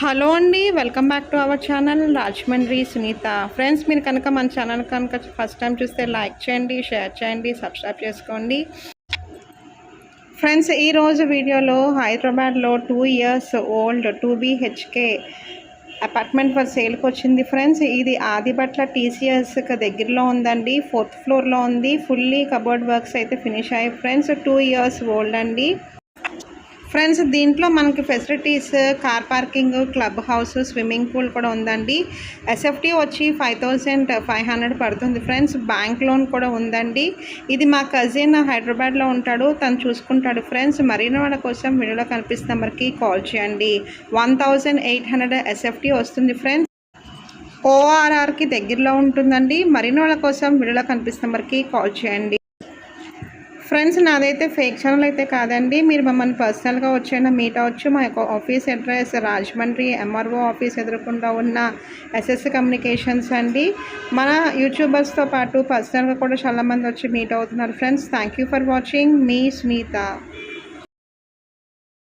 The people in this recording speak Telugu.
హలో అండి welcome back to our channel Rajahmundry Sunitha. Friends మీరు కనుక మన ఛానల్ కనుక ఫస్ట్ టైం చూస్తే లైక్ చేయండి షేర్ చేయండి సబ్స్క్రైబ్ చేసుకోండి. ఫ్రెండ్స్ ఈరోజు వీడియోలో హైదరాబాద్లో two years old two BHK apartment for సేల్కి వచ్చింది. ఫ్రెండ్స్ ఇది ఆదిబట్ల టీసీఎస్కి దగ్గరలో ఉందండి. ఫోర్త్ ఫ్లోర్లో ఉంది. ఫుల్లీ కబోర్డ్ వర్క్స్ అయితే ఫినిష్ అయ్యాయి. ఫ్రెండ్స్ టూ ఇయర్స్ ఓల్డ్ అండి. ఫ్రెండ్స్ దీంట్లో మనకి facilities car parking club house swimming pool కూడా ఉందండి. ఎస్ఎఫ్టీ వచ్చి ఫైవ్ థౌజండ్ ఫైవ్ హండ్రెడ్ పడుతుంది ఫ్రెండ్స్. బ్యాంక్ లోన్ కూడా ఉందండి. ఇది మా కజిన్ హైదరాబాద్లో ఉంటాడు. తను చూసుకుంటాడు ఫ్రెండ్స్. మరిన్ని వాళ్ళ కోసం వీడియోలో కనిపిస్తున్న నెంబర్కి కాల్ చేయండి. One thousand eight hundred SFT వస్తుంది ఫ్రెండ్స్. ఓఆర్ఆర్కి దగ్గరలో ఉంటుందండి. మరిన్ని వాళ్ళ కోసం వీడియోలో కనిపిస్తున్న నెంబర్కి కాల్ చేయండి. ఫ్రెండ్స్ నాదైతే ఫేక్ ఛానల్ అయితే కాదండి. మీరు మమ్మల్ని పర్సనల్గా వచ్చైనా మీట్ అవ్వచ్చు. మా యొక్క office address Rajahmundry MRO office ఎదురకుండా ఉన్న ఎస్ఎస్ కమ్యూనికేషన్స్ అండి. మన యూట్యూబర్స్తో పాటు పర్సనల్గా కూడా చాలామంది వచ్చి మీట్ అవుతున్నారు. Friends thank you for watching. Me స్నీత